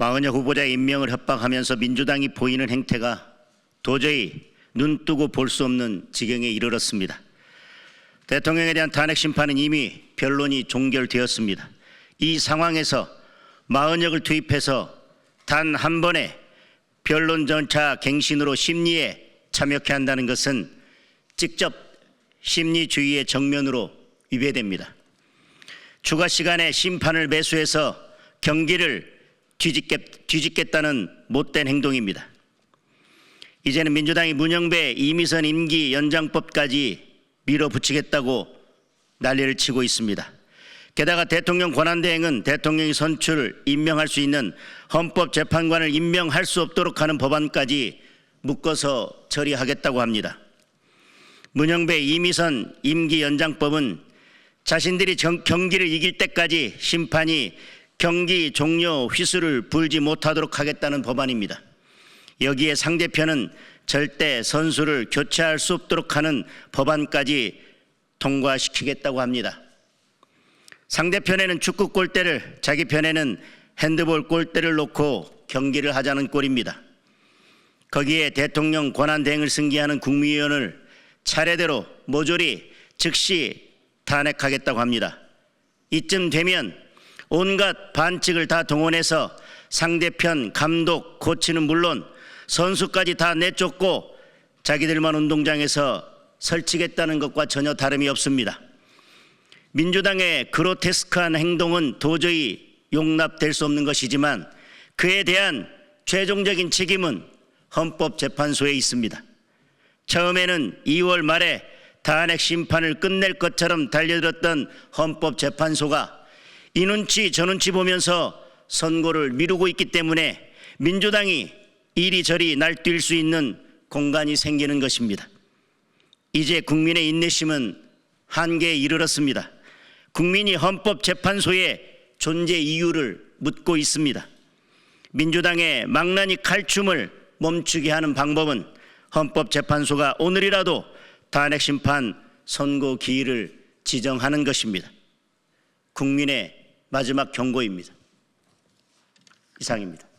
마흔여 후보자 임명을 협박하면서 민주당이 보이는 행태가 도저히 눈 뜨고 볼 수 없는 지경에 이르렀습니다. 대통령에 대한 탄핵 심판은 이미 변론이 종결되었습니다. 이 상황에서 마흔역을 투입해서 단 한 번의 변론 전차 갱신으로 심리에 참여케 한다는 것은 직접 심리주의의 정면으로 위배됩니다. 추가 시간에 심판을 매수해서 경기를 뒤집겠, 뒤집겠다는 못된 행동입니다. 이제는 민주당이 문영배 이미선 임기 연장법까지 밀어붙이겠다고 난리를 치고 있습니다. 게다가 대통령 권한대행은 대통령이 선출, 임명할 수 있는 헌법재판관을 임명할 수 없도록 하는 법안까지 묶어서 처리하겠다고 합니다. 문영배 이미선 임기 연장법은 자신들이 정- 경기를 이길 때까지 심판이 경기 종료 휘슬을 불지 못하도록 하겠다는 법안입니다. 여기에 상대편은 절대 선수를 교체할 수 없도록 하는 법안까지 통과시키겠다고 합니다. 상대편에는 축구 골대를 자기 편에는 핸드볼 골대를 놓고 경기를 하자는 꼴입니다. 거기에 대통령 권한 대행을 승계하는 국무위원을 차례대로 모조리 즉시 탄핵하겠다고 합니다. 이쯤 되면 온갖 반칙을 다 동원해서 상대편 감독, 코치는 물론 선수까지 다 내쫓고 자기들만 운동장에서 설치겠다는 것과 전혀 다름이 없습니다. 민주당의 그로테스크한 행동은 도저히 용납될 수 없는 것이지만 그에 대한 최종적인 책임은 헌법재판소에 있습니다. 처음에는 2월 말에 탄핵 심판을 끝낼 것처럼 달려들었던 헌법재판소가 이 눈치 저 눈치 보면서 선고를 미루고 있기 때문에 민주당이 이리저리 날뛸 수 있는 공간이 생기는 것입니다. 이제 국민의 인내심은 한계에 이르렀습니다. 국민이 헌법재판소의 존재 이유를 묻고 있습니다. 민주당의 망나니 칼춤을 멈추게 하는 방법은 헌법재판소가 오늘이라도 탄핵 심판 선고 기일을 지정하는 것입니다. 국민의 마지막 경고입니다. 이상입니다.